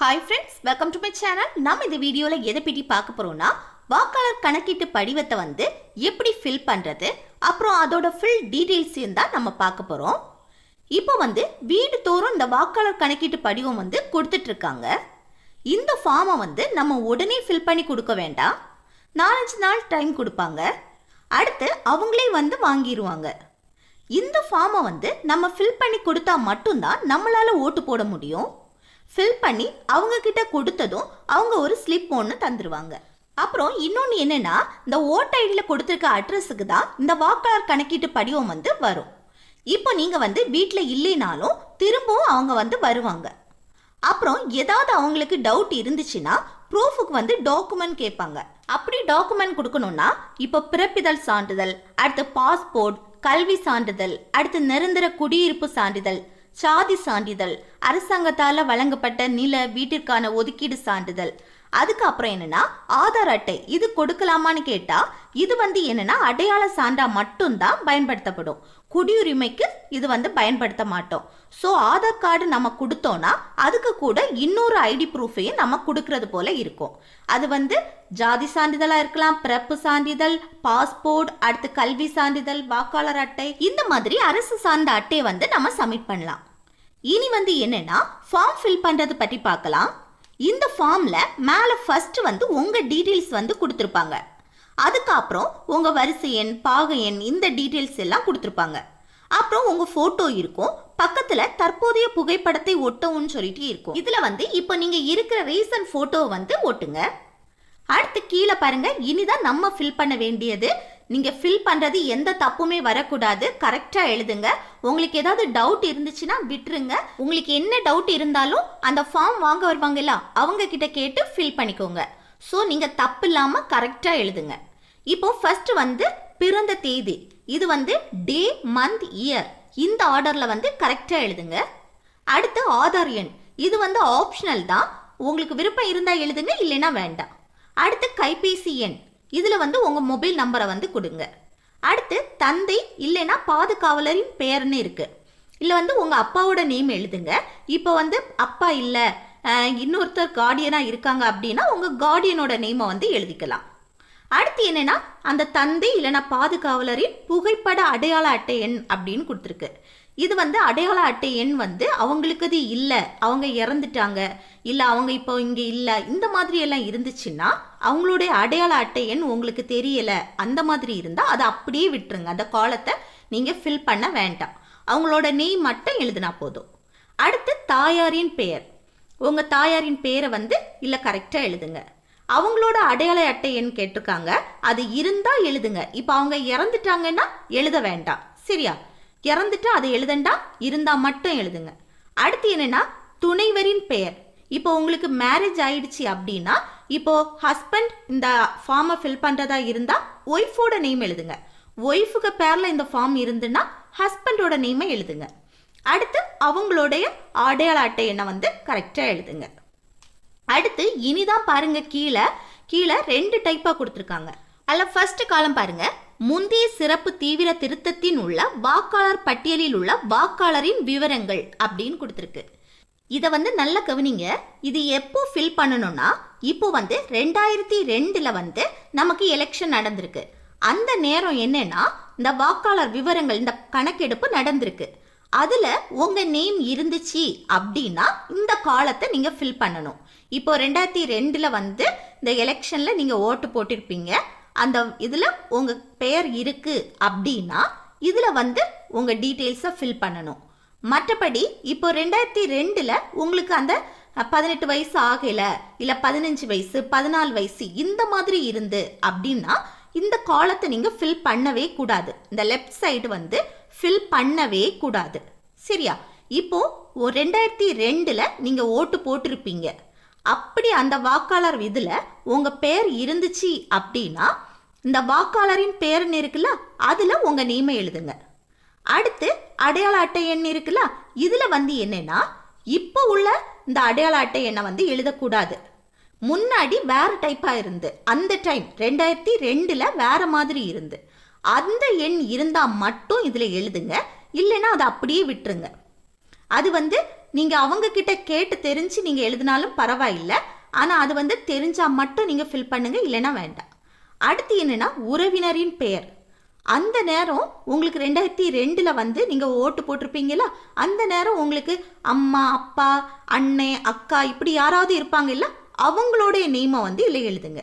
Hi friends welcome to my channel நம்ம இந்த வீடியோவில் எதை பற்றி பார்க்க போகிறோம்னா வாக்காளர் கணக்கீட்டு படிவத்தை வந்து எப்படி ஃபில் பண்ணுறது அப்புறம் அதோட ஃபில் டீட்டெயில்ஸையும் தான் நம்ம பார்க்க போகிறோம் இப்போ வந்து வீடு தோறும் இந்த வாக்காளர் கணக்கீட்டு படிவம் வந்து கொடுத்துட்ருக்காங்க. இந்த ஃபார்மை வந்து நம்ம உடனே ஃபில் பண்ணி கொடுக்க வேண்டாம். நாலஞ்சு நாள் டைம் கொடுப்பாங்க. அடுத்து அவங்களே வந்து வாங்கிடுவாங்க இந்த ஃபார்மை வந்து நம்ம ஃபில் பண்ணி கொடுத்தா மட்டும்தான் நம்மளால் ஓட்டு போட முடியும். ஃபில் பண்ணி அவங்கக்கிட்ட கொடுத்ததும் அவங்க ஒரு ஸ்லிப் ஒன்று தந்துடுவாங்க அப்புறம் இன்னொன்று என்னென்னா இந்த ஓட் ஐடியில் கொடுத்துருக்க அட்ரஸுக்கு தான் இந்த வாக்காளர் கணக்கீட்டு படிவம் வந்து வரும். இப்போ நீங்கள் வந்து வீட்டில் இல்லைனாலும் திரும்பவும் அவங்க வந்து வருவாங்க. அப்புறம் ஏதாவது அவங்களுக்கு டவுட் இருந்துச்சுன்னா ப்ரூஃபுக்கு வந்து டாக்குமெண்ட் கேட்பாங்க. அப்படி டாக்குமெண்ட் கொடுக்கணும்னா இப்போ பிறப்பிதழ் சான்றிதழ் அடுத்து பாஸ்போர்ட் கல்வி சான்றிதழ் அடுத்து நிரந்தர குடியிருப்பு சான்றிதழ் சாதி சான்றிதழ் அரசாங்கத்தால் வழங்கப்பட்ட நில வீட்டிற்கான ஒதுக்கீடு சான்றிதழ். அதுக்கப்புறம் என்னன்னா ஆதார் அட்டை இது கொடுக்கலாமான்னு கேட்டா இது வந்து என்னன்னா அடையாள சான்றா மட்டும்தான் பயன்படுத்தப்படும். குடியுரிமைக்கு இது வந்து பயன்படுத்த மாட்டோம். ஸோ ஆதார் கார்டு நம்ம கொடுத்தோம்னா அதுக்கு கூட இன்னொரு ஐடி ப்ரூஃபையும் நம்ம கொடுக்கறது போல இருக்கும். அது வந்து ஜாதி சான்றிதழாக இருக்கலாம் பிறப்பு சான்றிதழ் பாஸ்போர்ட் அடுத்து கல்வி சான்றிதழ் வாக்காளர் அட்டை இந்த மாதிரி அரசு சார்ந்த அட்டையை வந்து நம்ம சப்மிட் பண்ணலாம். இனி வந்து என்னன்னா ஃபார்ம் ஃபில் பண்ணுறது பற்றி பார்க்கலாம். இந்த ஃபார்மில் மேலே ஃபஸ்ட்டு வந்து உங்கள் டீட்டெயில்ஸ் வந்து கொடுத்துருப்பாங்க. அதுக்கப்புறம் உங்கள் வரிசை எண் பாக எண் இந்த டீட்டெயில்ஸ் எல்லாம் கொடுத்துருப்பாங்க. அப்புறம் உங்கள் ஃபோட்டோ இருக்கும். பக்கத்தில் தற்போதைய புகைப்படத்தை ஒட்டவும்னு சொல்லிட்டு இருக்கும். இதில் வந்து இப்போ நீங்கள் இருக்கிற ரீசன்ட் ஃபோட்டோவை வந்து ஒட்டுங்க. அடுத்து கீழே பாருங்கள் இனிதான் நம்ம ஃபில் பண்ண வேண்டியது நீங்கள் ஃபில் பண்ணுறது எந்த தப்புமே வரக்கூடாது. கரெக்டாக எழுதுங்க. உங்களுக்கு ஏதாவது டவுட் இருந்துச்சுன்னா விட்டுருங்க. உங்களுக்கு என்ன டவுட் இருந்தாலும் அந்த ஃபார்ம் வாங்க வருவாங்கல்ல அவங்க கிட்ட கேட்டு ஃபில் பண்ணிக்கோங்க. ஸோ நீங்கள் தப்பு இல்லாமல் கரெக்டாக எழுதுங்க. இப்போ ஃபர்ஸ்ட் வந்து பிறந்த தேதி. இது வந்து டே மந்த் இயர் இந்த ஆர்டரில் வந்து கரெக்டாக எழுதுங்க. அடுத்து ஆதார் எண். இது வந்து ஆப்ஷனல் தான். உங்களுக்கு விருப்பம் இருந்தால் எழுதுங்க இல்லைன்னா வேண்டாம். அடுத்து கைபேசி எண். இதில் வந்து உங்கள் மொபைல் நம்பரை வந்து கொடுங்க. அடுத்து தந்தை இல்லைன்னா பாதுகாவலரின் பெயர்னு இருக்குது இல்லை வந்து உங்கள் அப்பாவோட நேம் எழுதுங்க. இப்போ வந்து அப்பா இல்லை இன்னொருத்தர் கார்டியனாக இருக்காங்க அப்படின்னா உங்கள் கார்டியனோட நேமை வந்து எழுதிக்கலாம். அடுத்து என்னென்னா அந்த தந்தை இல்லைன்னா பாதுகாவலரின் புகைப்பட அடையாள அட்டை எண் அப்படின்னு கொடுத்துருக்கு. இது வந்து அடையாள அட்டை எண் வந்து அவங்களுக்கு இல்லை அவங்க இறந்துட்டாங்க இல்லை அவங்க இப்போ இங்கே இல்லை இந்த மாதிரி எல்லாம் இருந்துச்சுன்னா அவங்களுடைய அடையாள அட்டை எண் உங்களுக்கு தெரியலை அந்த மாதிரி இருந்தால் அதை அப்படியே விட்டுருங்க. அந்த காலத்தை நீங்கள் ஃபில் பண்ண வேண்டாம். அவங்களோட நெய் மட்டும் எழுதினா போதும். அடுத்து தாயாரின் பெயர். உங்கள் தாயாரின் பெயரை வந்து இல்லை கரெக்டாக எழுதுங்க. அவங்களோட அடையாள அட்டை எண் கேட்டிருக்காங்க. அது இருந்தால் எழுதுங்க. இப்போ அவங்க இறந்துட்டாங்கன்னா எழுத வேண்டாம். சரியா? இறந்துட்டு அதை எழுதண்டா? இருந்தா மட்டும் எழுதுங்க. அடுத்து என்னன்னா துணைவரின் பெயர். இப்போ உங்களுக்கு மேரேஜ் ஆயிடுச்சு அப்படின்னா இப்போ ஹஸ்பண்ட் இந்த ஃபார்மை ஃபில் பண்ணுறதா இருந்தால் ஒய்ஃபோட நேம் எழுதுங்க. ஒய்ஃபுக்கு பேரில் இந்த ஃபார்ம் இருந்துன்னா ஹஸ்பண்டோட நேமை எழுதுங்க. அடுத்து அவங்களுடைய அடையாள அட்டை எண்ணை வந்து கரெக்டாக எழுதுங்க. அடுத்து இனிதான் பாருங்க கீழே. கீழே ரெண்டு டைப்பாக கொடுத்துருக்காங்க. அதில் ஃபர்ஸ்ட் காலம் பாருங்கள் முந்தைய சிறப்பு தீவிர திருத்தத்தின் உள்ள வாக்காளர் பட்டியலில் உள்ள வாக்காளரின் விவரங்கள் அப்படின்னு கொடுத்துருக்கு. இதை வந்து நல்லா கவனிங்க. இது எப்போ ஃபில் பண்ணணும்னா இப்போ வந்து ரெண்டாயிரத்தி ரெண்டில் வந்து நமக்கு எலெக்ஷன் நடந்திருக்கு. அந்த நேரம் என்னன்னா இந்த வாக்காளர் விவரங்கள் இந்த கணக்கெடுப்பு நடந்திருக்கு. அதில் உங்கள் நேம் இருந்துச்சு அப்படின்னா இந்த காலத்தை நீங்கள் ஃபில் பண்ணணும். இப்போ ரெண்டாயிரத்தி ரெண்டில் வந்து இந்த எலெக்ஷனில் நீங்கள் ஓட்டு போட்டிருப்பீங்க. அந்த இதில் உங்கள் பெயர் இருக்குது அப்படின்னா இதில் வந்து உங்கள் டீட்டெயில்ஸை ஃபில் பண்ணணும். மற்றபடி இப்போ ரெண்டாயிரத்தி ரெண்டில் உங்களுக்கு அந்த பதினெட்டு வயசு ஆகலை இல்லை பதினஞ்சு வயசு பதினாலு வயசு இந்த மாதிரி இருந்து அப்படின்னா இந்த காலத்தை நீங்கள் ஃபில் பண்ணவே கூடாது. இந்த லெஃப்ட் சைடு வந்து ஃபில் பண்ணவே கூடாது. சரியா? இப்போ ரெண்டாயிரத்தி ரெண்டில் நீங்கள் ஓட்டு போட்டிருப்பீங்க. அப்படி அந்த வாக்காளர் இதில் உங்கள் பேர் இருந்துச்சு அப்படின்னா இந்த வாக்காளரின் பேர்னு இருக்குல்ல அதில் உங்கள் நேமை எழுதுங்க. அடுத்து அடையாள அட்டை எண் இருக்குல்ல இதில் வந்து என்னென்னா இப்போ உள்ள இந்த அடையாள அட்டை எண்ணை வந்து எழுதக்கூடாது. முன்னாடி வேறு டைப்பாக இருந்து அந்த டைம் ரெண்டாயிரத்தி ரெண்டில் வேறு மாதிரி இருந்து அந்த எண் இருந்தால் மட்டும் இதில் எழுதுங்க இல்லைன்னா அதை அப்படியே விட்டுருங்க. அது வந்து நீங்கள் அவங்க கிட்ட கேட்டு தெரிஞ்சு நீங்கள் எழுதினாலும் பரவாயில்லை. ஆனால் அது வந்து தெரிஞ்சால் மட்டும் நீங்கள் ஃபில் பண்ணுங்கள் இல்லைன்னா வேண்டாம். அடுத்து என்னென்னா உறவினரின் பெயர். அந்த நேரம் உங்களுக்கு ரெண்டாயிரத்தி ரெண்டில் வந்து நீங்கள் ஓட்டு போட்டிருப்பீங்களா? அந்த நேரம் உங்களுக்கு அம்மா அப்பா அண்ணே அக்கா இப்படி யாராவது இருப்பாங்க இல்ல அவங்களுடைய நேமை வந்து இல்லை எழுதுங்க.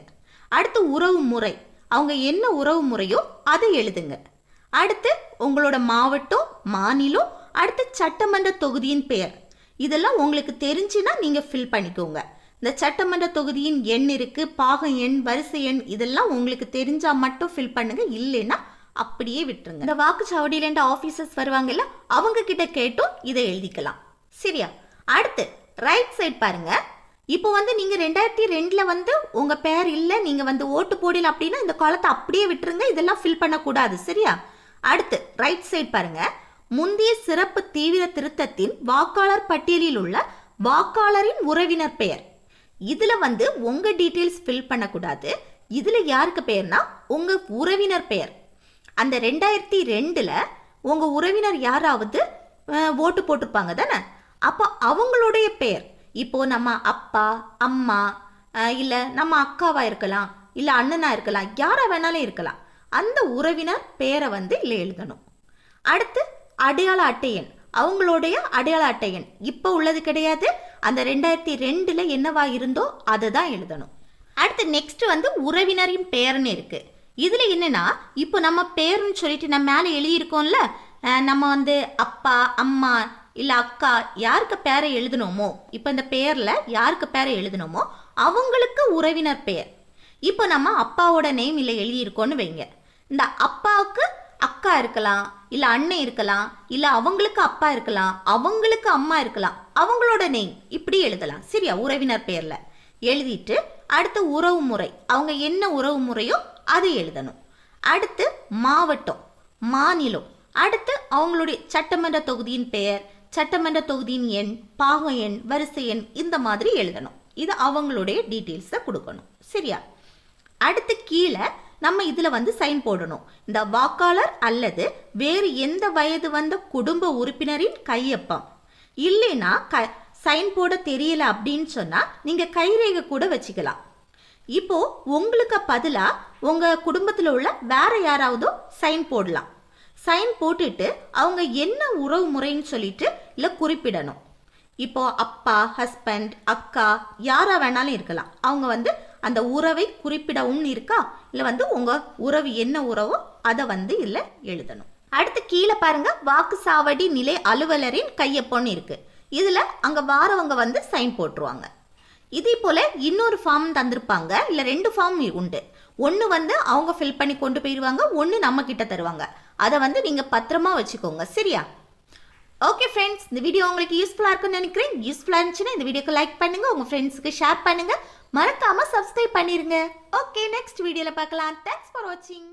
அடுத்து உறவு முறை. அவங்க என்ன உறவு முறையோ அதை எழுதுங்க. அடுத்து உங்களோட மாவட்டம் மாநிலம் அடுத்து சட்டமன்ற தொகுதியின் பெயர். இதெல்லாம் உங்களுக்கு தெரிஞ்சுன்னா நீங்கள் ஃபில் பண்ணிக்கோங்க. இந்த சட்டமன்ற தொகுதியின் எண் இருக்குது பாகம் எண் வரிசை எண் இதெல்லாம் உங்களுக்கு தெரிஞ்சால் மட்டும் ஃபில் பண்ணுங்கள் இல்லைன்னா அப்படியே விட்டுருங்க. இந்த வாக்குச்சாவடியிலேருந்து ஆஃபீஸர்ஸ் வருவாங்கல்ல அவங்க கிட்ட கேட்டும் இதை எழுதிக்கலாம். சரியா? அடுத்து ரைட் சைட் பாருங்க. இப்போ வந்து நீங்கள் ரெண்டாயிரத்தி ரெண்டில் வந்து உங்கள் பேர் இல்லை நீங்கள் வந்து ஓட்டு போடல அப்படின்னா இந்த காலத்தை அப்படியே விட்டுருங்க இதெல்லாம் ஃபில் பண்ணக்கூடாது. சரியா? அடுத்து ரைட் சைட் பாருங்கள் முந்தைய சிறப்பு தீவிர திருத்தத்தின் வாக்காளர் பட்டியலில் உள்ள வாக்காளரின் உறவினர் பெயர். இதுல வந்து உங்க டீட்டெயில்ஸ் ஃபில் பண்ணக்கூடாது. இதுல யாருக்கு பெயர்னா உங்க உறவினர் பெயர். அந்த ரெண்டாயிரத்தி ரெண்டுல உங்க உறவினர் யாராவது ஓட்டு போட்டிருப்பாங்க தானே? அப்போ அவங்களுடைய பெயர். இப்போ நம்ம அப்பா அம்மா இல்லை நம்ம அக்காவா இருக்கலாம் இல்லை அண்ணனா இருக்கலாம் யாரா வேணாலும் இருக்கலாம். அந்த உறவினர் பெயரை வந்து இல்லை எழுதணும். அடுத்து அடையாள அட்டை எண். அவங்களுடைய அடையாள அட்டை எண். இப்போ உள்ளது கிடையாது. அந்த ரெண்டாயிரத்தி ரெண்டில் என்னவா இருந்தோ அதை தான் எழுதணும். அடுத்து நெக்ஸ்ட் வந்து உறவினரின் பெயர்னு இருக்கு. இதில் என்னென்னா இப்போ நம்ம பேருன்னு சொல்லிட்டு நம்ம மேலே எழுதியிருக்கோம்ல நம்ம வந்து அப்பா அம்மா இல்லை அக்கா யாருக்கு பேரை எழுதணுமோ இப்போ இந்த பெயரில் யாருக்கு பேரை எழுதணுமோ அவங்களுக்கு உறவினர் பெயர். இப்போ நம்ம அப்பாவோட நேம் இல்லை எழுதியிருக்கோன்னு வைங்க. இந்த அப்பாவுக்கு அக்கா இருக்கலாம் இல்ல அண்ணன் இருக்கலாம் இல்ல அவங்களுக்கு அப்பா இருக்கலாம் அவங்களுக்கு அம்மா இருக்கலாம் அவங்களோட நேம் இப்படி எழுதலாம். சரியா? உறவினர் பேர்ல. எழுதிட்டு அடுத்து உறவு முறை. அவங்க என்ன உறவு முறையோ அதை எழுதணும். அடுத்து மாவட்டம் மாநிலம். அடுத்து அவங்களுடைய சட்டமன்ற தொகுதியின் பெயர் சட்டமன்ற தொகுதியின் எண் பாகம் எண் வரிசை எண் இந்த மாதிரி எழுதணும். இது அவங்களுடைய டீட்டெயில்ஸை கொடுக்கணும். சரியா? அடுத்து கீழே நம்ம இதில் வந்து சைன் போடணும். இந்த வாக்காளர் அல்லது வேறு எந்த வயது வந்த குடும்ப உறுப்பினரின் கையொப்பம். இல்லைன்னா க சைன் போட தெரியல அப்படின்னு சொன்னால் நீங்கள் கைரேகை கூட வச்சுக்கலாம். இப்போ உங்களுக்கு பதிலாக உங்கள் குடும்பத்தில் உள்ள வேற யாராவதோ சைன் போடலாம். சைன் போட்டுட்டு அவங்க என்ன உறவு முறைன்னு சொல்லிட்டு இல்லை குறிப்பிடணும். இப்போ அப்பா ஹஸ்பண்ட் அக்கா யாராக வேணாலும் இருக்கலாம். அவங்க வந்து அந்த உறவை குறிப்பிடவும் இருக்கா? இல்ல வந்து உங்க உறவு என்ன உறவோ அதை வந்து இல்லை எழுதணும். அடுத்து கீழே பாருங்க வாக்குச்சாவடி நிலை அலுவலரின் கையொப்பம்னு இருக்கு. இதுல அங்கே வாரவங்க வந்து சைன் போட்டுருவாங்க. இதே போல இன்னொரு ஃபார்ம் தந்திருப்பாங்க இல்லை ரெண்டு ஃபார்ம் உண்டு. ஒன்னு வந்து அவங்க ஃபில் பண்ணி கொண்டு போயிடுவாங்க ஒன்னு நம்ம கிட்ட தருவாங்க. அதை வந்து நீங்கள் பத்திரமா வச்சுக்கோங்க சரியா? ஓகே ஃப்ரெண்ட்ஸ் இந்த வீடியோ உங்களுக்கு யூஸ்ஃபுல்லாக இருக்குன்னு நினைக்கிறேன். யூஸ்ஃபுல்லாக இருந்துச்சுன்னா இந்த வீடியோக்கு லைக் பண்ணுங்க உங்கள் ஃப்ரெண்ட்ஸுக்கு ஷேர் பண்ணுங்க. மறக்காம சப்ஸ்கிரைப் பண்ணிருங்க. ஓகே நெக்ஸ்ட் வீடியோல பார்க்கலாம். தேங்க்ஸ் ஃபார் வாட்சிங்